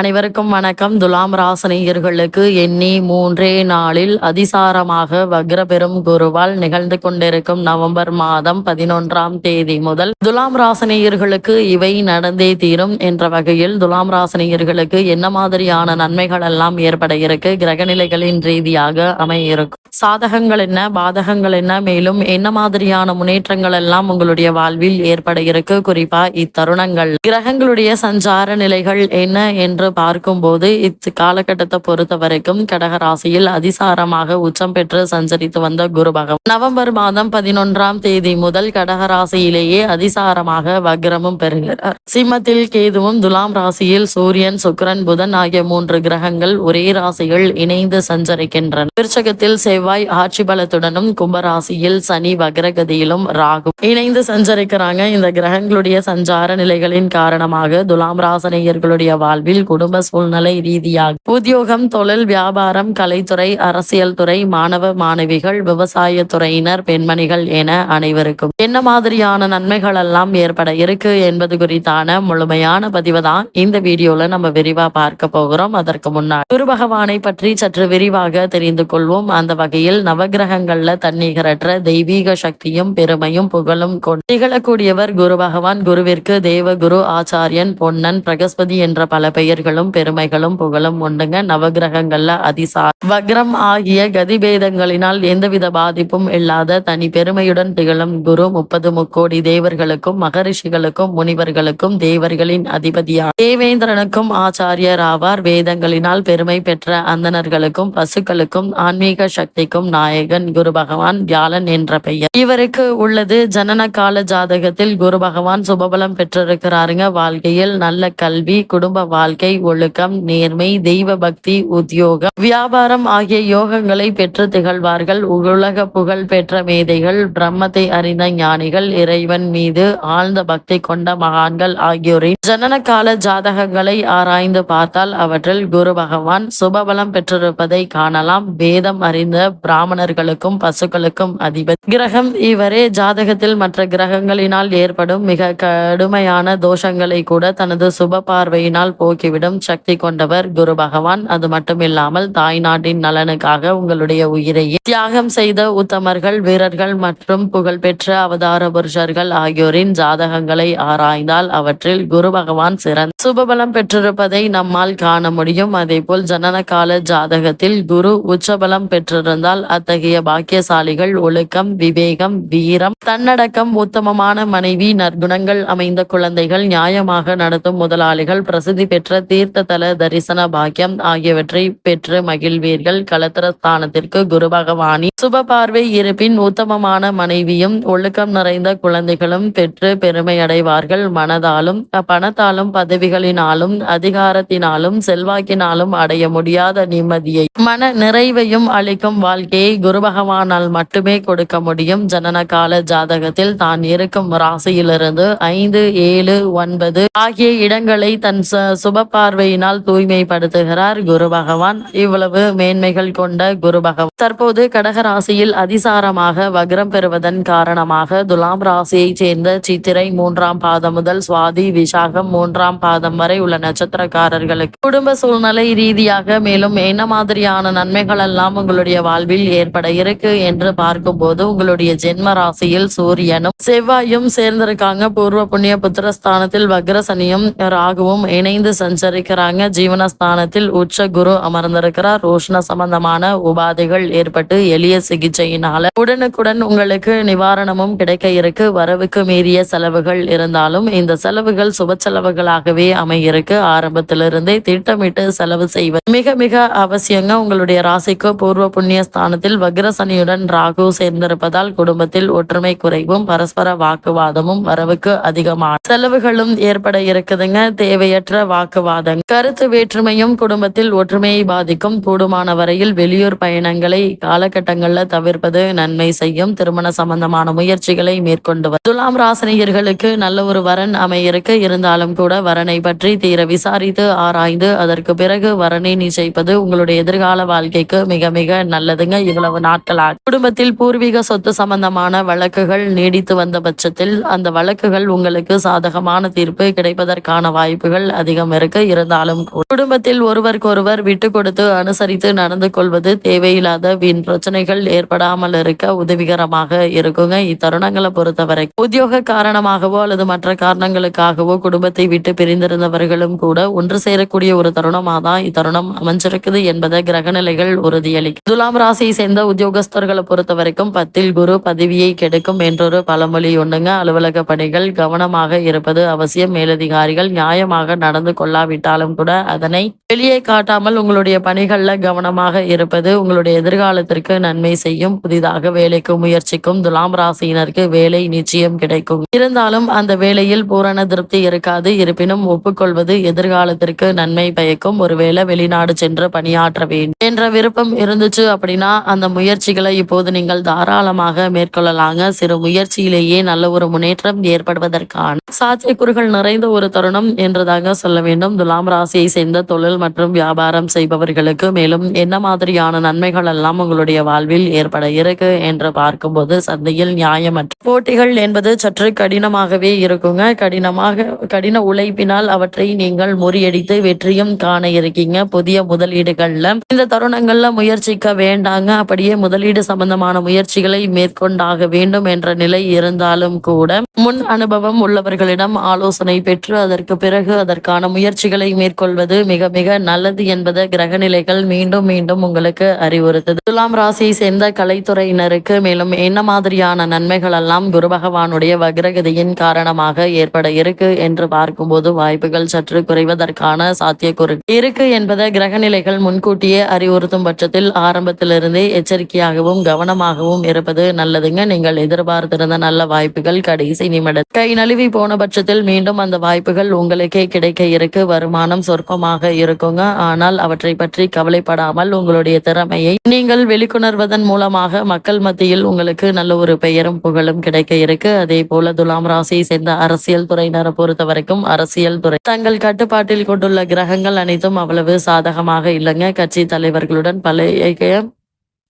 அனைவருக்கும் வணக்கம். துலாம் ராசனியர்களுக்கு எண்ணி மூன்றே நாளில் அதிசாரமாக வக்ரபெரும் குருவால் நிகழ்ந்து கொண்டிருக்கும் நவம்பர் மாதம் பதினொன்றாம் தேதி முதல் துலாம் ராசனியர்களுக்கு இவை நடந்தே தீரும் என்ற வகையில் துலாம் ராசனியர்களுக்கு என்ன மாதிரியான நன்மைகள் எல்லாம் ஏற்பட இருக்கு? கிரகநிலைகளின் ரீதியாக அமைய இருக்கும் சாதகங்கள் என்ன? பாதகங்கள் என்ன? மேலும் என்ன மாதிரியான முன்னேற்றங்கள் எல்லாம் உங்களுடைய வாழ்வில் ஏற்பட இருக்கு? குறிப்பா இத்தருணங்கள். கிரகங்களுடைய சஞ்சார நிலைகள் என்ன? என்று பார்க்கும்போது இத் காலகட்டத்தை பொறுத்த வரைக்கும் கடக ராசியில் அதிசாரமாக உச்சம் பெற்று சஞ்சரித்து வந்த குரு பகவான். நவம்பர் மாதம் பதினொன்றாம் தேதி முதல் கடக ராசியிலேயே அதிசாரமாக வக்ரமும் பெறுகிறார். சிம்மத்தில் கேதுவும் துலாம் ராசியில் சூரியன் சுக்கரன் புதன் ஆகிய மூன்று கிரகங்கள் ஒரே ராசிகள் இணைந்து சஞ்சரிக்கின்றன. விருச்சகத்தில் செவ்வாய் ஆட்சி பலத்துடனும் கும்பராசியில் சனி வக்ரகதியிலும் ராகு இணைந்து சஞ்சரிக்கிறாங்க. இந்த கிரகங்களுடைய சஞ்சார நிலைகளின் காரணமாக துலாம் ராசனையர்களுடைய வாழ்வில் கூட குடும்ப சூழ்நிலை ரீதியாக. உத்தியோகம் தொழில் வியாபாரம் கலைத்துறை அரசியல் துறை மாணவ மாணவிகள் விவசாய துறையினர் பெண்மணிகள் என அனைவருக்கும். என்ன மாதிரியான நன்மைகள் எல்லாம் ஏற்பட இருக்கு என்பது குறித்தான முழுமையான பதிவு தான் இந்த வீடியோல நம்ம விரிவா பார்க்க போகிறோம். அதற்கு முன்னாடி குரு பகவானை பற்றி சற்று விரிவாக தெரிந்து கொள்வோம். அந்த வகையில் நவகிரகங்கள்ல தன்னிகரற்ற தெய்வீக சக்தியும் பெருமையும் புகழும் கொண்டு திகழக்கூடியவர் குரு பகவான். குருவிற்கு தேவகுரு ஆச்சாரியன் பொன்னன் பிரகஸ்பதி என்ற பல பெயர் பெயர்களும் பெருமைகளும் புகழும் உண்டுங்க. நவகிரகங்கள்ல அதிசா வக்ரம் ஆகிய கதிபேதங்களினால் எந்தவித பாதிப்பும் இல்லாத தனி பெருமையுடன் திகழும் குரு முப்பது முக்கோடி தேவர்களுக்கும் மகரிஷிகளுக்கும் முனிவர்களுக்கும் தேவர்களின் அதிபதியார் தேவேந்திரனுக்கும் ஆச்சாரியர் ஆவார். வேதங்களினால் பெருமை பெற்ற அந்தணர்களுக்கும் பசுக்களுக்கும் ஆன்மீக சக்திக்கும் நாயகன் குரு பகவான் வியாழன் என்ற பெயர். இவருக்கு உள்ளது ஜனன கால ஜாதகத்தில் குரு பகவான் சுபபலம் பெற்றிருக்கிறாருங்க. வாழ்க்கையில் நல்ல கல்வி குடும்ப வாழ்க்கை ஒழுக்கம் நேர்மை தெய்வ பக்தி உத்தியோகம் வியாபாரம் ஆகிய யோகங்களை பெற்று திகழ்வார்கள். உலக புகழ் பெற்ற மேதைகள் பிரம்மத்தை அறிந்த ஞானிகள் இறைவன் மீது ஆழ்ந்த பக்தி கொண்ட மகான்கள் ஆகியோரின் ஜனன கால ஜாதகங்களை ஆராய்ந்து பார்த்தால் அவற்றில் குரு பகவான் சுபபலம் பெற்றிருப்பதை காணலாம். வேதம் அறிந்த பிராமணர்களுக்கும் பசுக்களுக்கும் அதிபதி கிரகம் இவரே ஜாதகத்தில் மற்ற கிரகங்களினால் ஏற்படும் மிக கடுமையான தோஷங்களை கூட தனது சுப பார்வையினால் போக்கிவிடும். சக்தி கொண்டவர் குரு பகவான். அது மட்டுமில்லாமல் தாய் நாட்டின் நலனுக்காக உங்களுடைய உயிரையே தியாகம் செய்த உத்தமர்கள் வீரர்கள் மற்றும் புகழ்பெற்ற அவதார புருஷர்கள் ஆகியோரின் ஜாதகங்களை ஆராய்ந்தால் அவற்றில் குரு பகவான் சிறந்த சுபபலம் பெற்றிருப்பதை நம்மால் காண முடியும். அதேபோல் ஜனன கால ஜாதகத்தில் குரு உச்சபலம் பெற்றிருந்தால் அத்தகைய பாக்கியசாலிகள் ஒழுக்கம் விவேகம் வீரம் தன்னடக்கம் உத்தமமான மனைவி நற்குணங்கள் அமைந்த குழந்தைகள் நியாயமாக நடத்தும் முதலாளிகள் பிரசித்தி பெற்ற தீர்த்த தல தரிசன பாக்கியம் ஆகியவற்றை பெற்று மகிழ்வீர்கள். கலத்திரஸ்தானத்திற்கு குரு பகவானி சுப பார்வை இருப்பின் உத்தமமான மனைவியும் ஒழுக்கம் நிறைந்த குழந்தைகளும் பெற்று பெருமை அடைவார்கள் மனதாலும் பணத்தாலும் பதவிகளினாலும் அதிகாரத்தினாலும் செல்வாக்கினாலும் அடைய முடியாத நிம்மதியை மன நிறைவையும் அளிக்கும் வாழ்க்கையை குரு பகவானால் மட்டுமே கொடுக்க முடியும். ஜனன கால ஜாதகத்தில் தான் இருக்கும் ராசியிலிருந்து ஐந்து ஏழு ஒன்பது ஆகிய இடங்களை தன் ச- சுப பார்வையினால் தூய்மைப்படுத்துகிறார் குரு பகவான். இவ்வளவு மேன்மைகள் கொண்ட குரு பகவான். தற்போது கடக ராசியில் அதிசாரமாக வக்ரம் பெறுவதன் காரணமாக துலாம் ராசியைச் சேர்ந்த சித்திரை மூன்றாம் பாதம் முதல் சுவாதி விசாகம் மூன்றாம் பாதம் வரை உள்ள நட்சத்திரக்காரர்களுக்கு குடும்ப சூழ்நிலை ரீதியாக மேலும் என்ன மாதிரியான நன்மைகள் எல்லாம் உங்களுடைய வாழ்வில் ஏற்பட இருக்கு என்று பார்க்கும்போது உங்களுடைய ஜென்ம ராசியில் சூரியனும் செவ்வாயும் சேர்ந்திருக்காங்க. பூர்வ புண்ணிய புத்திரஸ்தானத்தில் வக்ரசனியும் ராகுவும் இணைந்து சஞ்சரிக்கிறாங்க ஜீவனஸ்தானத்தில் உச்ச குரு அமர்ந்திருக்கிறார். ரோஷன சம்பந்தமான உபாதைகள் ஏற்பட்டு எளிய சிகிச்சையினால உடனுக்குடன் உங்களுக்கு நிவாரணமும் கிடைக்க இருக்கு. வரவுக்கு மீறிய செலவுகள் இருந்தாலும் இந்த செலவுகள் சுப செலவுகளாகவே அமையிருக்கு. ஆரம்பத்திலிருந்தே திட்டமிட்டு செலவு செய்வது மிக மிக அவசியங்க. உங்களுடைய ராசிக்கு பூர்வ புண்ணிய ஸ்தானத்தில் வக்ரசனியுடன் ராகு சேர்ந்திருப்பதால் குடும்பத்தில் ஒற்றுமை குறைவும் பரஸ்பர வாக்குவாதமும் வரவுக்கு அதிகமான செலவுகளும் ஏற்பட இருக்குதுங்க. தேவையற்ற வாக்குவாதம் கருத்து வேற்றுமையும் குடும்பத்தில் ஒற்றுமையை பாதிக்கும் கூடுமான வரையில் வெளியூர் பயணங்களை காலகட்டங்கள்ல தவிர்ப்பது நன்மை செய்யும். திருமண சம்பந்தமான முயற்சிகளை மேற்கொண்டு வரும். துலாம் ராசனியர்களுக்கு நல்ல ஒரு வரன் அமையிருக்கு இருந்தாலும் கூட வரனை பற்றி தீர விசாரித்து ஆராய்ந்து அதற்கு பிறகு வரனை நிச்சயிப்பது உங்களுடைய எதிர்கால வாழ்க்கைக்கு மிக மிக நல்லதுங்க. இவ்வளவு நாட்களாக குடும்பத்தில் பூர்வீக சொத்து சம்பந்தமான வழக்குகள் நீடித்து வந்த பட்சத்தில் அந்த வழக்குகள் உங்களுக்கு சாதகமான தீர்ப்பு கிடைப்பதற்கான வாய்ப்புகள் அதிகம் இருக்கு. இருந்தாலும் குடும்பத்தில் ஒருவருக்கொருவர் விட்டு கொடுத்து அனுசரித்து நடந்து கொள்வது தேவையில்லாத வீண் பிரச்சனைகள் ஏற்படாமல் இருக்க உதவிகரமாக இருக்குங்க. இத்தருணங்களை பொறுத்தவரை உத்தியோக காரணமாகவோ அல்லது மற்ற காரணங்களுக்காகவோ குடும்பத்தை விட்டு பிரிந்திருந்தவர்களும் கூட ஒன்று சேரக்கூடிய ஒரு தருணமாக தான் இத்தருணம் அமைஞ்சிருக்குது என்பதை கிரகநிலைகள் உறுதியளிக்கும். துலாம் ராசியை சேர்ந்த உத்தியோகஸ்தர்களை பொறுத்த வரைக்கும் பத்தில் குரு பதவியை கெடுக்கும் என்றொரு பழமொழி ஒண்ணுங்க அலுவலக பணிகள் கவனமாக இருப்பது அவசியம். மேலதிகாரிகள் நியாயமாக நடந்து இல்லாவிட்டாலும் கூட அதனை வெளியே காட்டாமல் உங்களுடைய பணிகள்ல கவனமாக இருப்பது உங்களுடைய எதிர்காலத்திற்கு நன்மை செய்யும். புதிதாக வேலைக்கு முயற்சிக்கும் துலாம் ராசியினருக்கு வேலை நிச்சயம் கிடைக்கும். இருந்தாலும் அந்த வேலையில் பூரண திருப்தி இருக்காது. இருப்பினும் ஒப்புக்கொள்வது எதிர்காலத்திற்கு நன்மை பயக்கும். ஒருவேளை வெளிநாடு சென்று பணியாற்ற வேண்டும் என்ற விருப்பம் இருந்துச்சு அப்படின்னா அந்த முயற்சிகளை இப்போது நீங்கள் தாராளமாக மேற்கொள்ளலாங்க. சிறு முயற்சியிலேயே நல்ல ஒரு முன்னேற்றம் ஏற்படுவதற்கான சாத்தியக்கூறுகள் நிறைந்த ஒரு தருணம் என்றுதாங்க சொல்ல வேண்டும். துலாம் ராசியை சேர்ந்த தொழில் மற்றும் வியாபாரம் செய்பவர்களுக்கு மேலும் என்ன மாதிரியான நன்மைகள் எல்லாம் உங்களுடைய வாழ்வில் ஏற்பட இருக்கு என்று பார்க்கும்போது சந்தையில் நியாயமற்ற போட்டிகள் என்பது சற்று கடினமாகவே இருக்குங்க. கடினமாக கடின உழைப்பினால் அவற்றை நீங்கள் முறியடித்து வெற்றியும் காண இருக்கீங்க. புதிய முதலீடுகள்ல இந்த தருணங்கள்ல முயற்சிக்க வேண்டாங்க. அப்படியே முதலீடு சம்பந்தமான முயற்சிகளை மேற்கொண்டாக வேண்டும் என்ற நிலை இருந்தாலும் கூட முன் அனுபவம் உள்ளவர்களிடம் ஆலோசனை பெற்று அதற்கு பிறகு அதற்கான முயற்சி முயற்சிகளை மேற்கொள்வது மிக மிக நல்லது என்பதை கிரகநிலைகள் மீண்டும் மீண்டும் உங்களுக்கு அறிவுறுத்தது. துலாம் ராசியை சேர்ந்த கலைத்துறையினருக்கு மேலும் என்ன மாதிரியான நன்மைகள் எல்லாம் குரு பகவானுடைய வக்ரகதியின் காரணமாக ஏற்பட இருக்கு என்று பார்க்கும்போது வாய்ப்புகள் சற்று குறைவதற்கான சாத்தியக்கூறு இருக்கு என்பதை கிரகநிலைகள் முன்கூட்டியே அறிவுறுத்தும் பட்சத்தில் ஆரம்பத்திலிருந்தே எச்சரிக்கையாகவும் கவனமாகவும் இருப்பது நல்லதுங்க. நீங்கள் எதிர்பார்த்திருந்த நல்ல வாய்ப்புகள் கடைசி நிமிடம். கை நழுவி போன பட்சத்தில் மீண்டும் அந்த வாய்ப்புகள் உங்களுக்கே கிடைக்க இருக்கு. வருமானம் சொற்பமாக இருக்குங்க. ஆனால் அவற்றை பற்றி கவலைப்படாமல் உங்களுடைய திறமையை நீங்கள் வெளிக்கொணர்வதன் மூலமாக மக்கள் மத்தியில் உங்களுக்கு நல்ல ஒரு பெயரும் புகழும் கிடைக்க இருக்கு. அதே போல துலாம் ராசியை சேர்ந்த அரசியல் துறையினரை பொறுத்த வரைக்கும் அரசியல் துறை தங்கள் கட்டுப்பாட்டில் கொண்டுள்ள கிரகங்கள் அனைத்தும் அவ்வளவு சாதகமாக இல்லைங்க. கட்சி தலைவர்களுடன் பழைய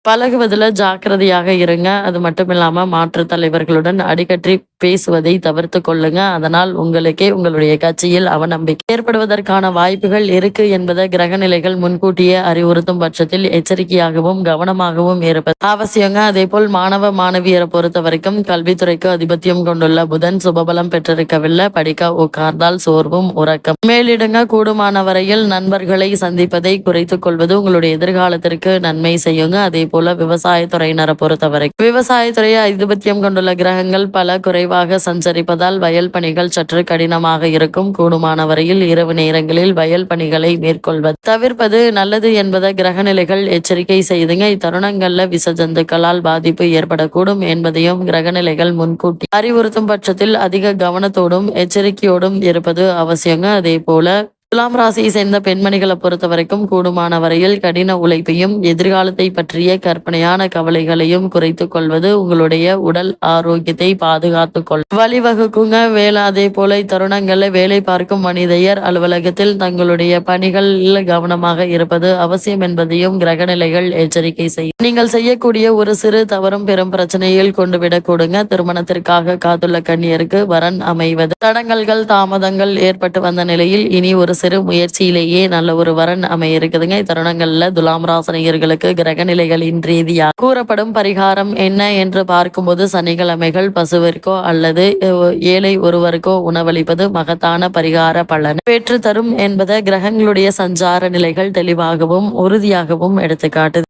பழகுவதில் ஜாக்கிரதையாக இருங்க. அது மட்டும் இல்லாமல் மாற்று தலைவர்களுடன் அடிக்கடி பேசுவதை தவிர்த்து கொள்ளுங்க. அதனால் உங்களுக்கே உங்களுடைய கட்சியில் அவநம்பிக்கை ஏற்படுவதற்கான வாய்ப்புகள் இருக்கு என்பதை கிரகநிலைகள் முன்கூட்டியே அறிவுறுத்தும் பட்சத்தில் எச்சரிக்கையாகவும் கவனமாகவும் இருப்பது அவசியங்க. அதே போல் மாணவ மாணவியரை பொறுத்த வரைக்கும் கல்வித்துறைக்கு அதிபத்தியம் கொண்டுள்ள புதன் சுபபலம் பெற்றிருக்கவில்லை. படிக்க உட்கார்ந்தால் சோர்வும் உறக்கம். மேலிடுங்க. கூடுமான வரையில் நண்பர்களை சந்திப்பதை குறைத்துக் கொள்வது உங்களுடைய எதிர்காலத்திற்கு நன்மை செய்யுங்க. அதே போல விவசாயத்துறையினரை பொறுத்தவரை விவசாயத்துறையை ஆதிபத்தியம் கொண்டுள்ள கிரகங்கள் பல குறைவாக சஞ்சரிப்பதால் வயல் பணிகள் சற்று கடினமாக இருக்கும். கூடுமான வரையில் இரவு நேரங்களில் வயல் பணிகளை மேற்கொள்வது. தவிர்ப்பது நல்லது என்பதை கிரகநிலைகள் எச்சரிக்கை செய்துங்க. இத்தருணங்கள்ல விச ஜந்துக்களால் பாதிப்பு ஏற்படக்கூடும் என்பதையும் கிரகநிலைகள் முன்கூட்டி அறிவுறுத்தும் பட்சத்தில் அதிக கவனத்தோடும் எச்சரிக்கையோடும் இருப்பது அவசியங்க. அதே போல துலாம் ராசியை சேர்ந்த பெண்மணிகளை பொறுத்த வரைக்கும் கூடுமான வரையில் கடின உழைப்பையும் எதிர்காலத்தை பற்றிய கற்பனையான கவலைகளையும் குறைத்து கொள்வது உங்களுடைய உடல் ஆரோக்கியத்தை பாதுகாத்துக் கொள். வழிவகுக்குங்க வேலை அதே போல தருணங்களில் வேலை பார்க்கும் மனிதையர் அலுவலகத்தில் தங்களுடைய பணிகளில் கவனமாக இருப்பது அவசியம் என்பதையும் கிரகநிலைகள் எச்சரிக்கை செய்யும். நீங்கள் செய்யக்கூடிய ஒரு சிறு தவறும் பெரும் பிரச்சனையில் கொண்டு விடக்கூடுங்க திருமணத்திற்காக காத்துள்ள கண்ணியருக்கு வரன் அமைவது. தடங்கல்கள் தாமதங்கள் ஏற்பட்டு வந்த நிலையில் இனி ஒரு சிறு முயற்சியிலேயே நல்ல ஒரு வரன் அமைய இருக்குதுங்க இத்தருணங்கள்ல துலாம் ராசனியர்களுக்கு கிரக நிலைகளின் ரீதியா கூறப்படும் பரிகாரம் என்ன என்று பார்க்கும்போது சனிக்கிழமைகள் பசுவிற்கோ அல்லது ஏழை ஒருவருக்கோ உணவளிப்பது மகத்தான பரிகார பலன். பெற்று தரும் என்பதை கிரகங்களுடைய சஞ்சார நிலைகள் தெளிவாகவும் உறுதியாகவும் எடுத்துக்காட்டுது.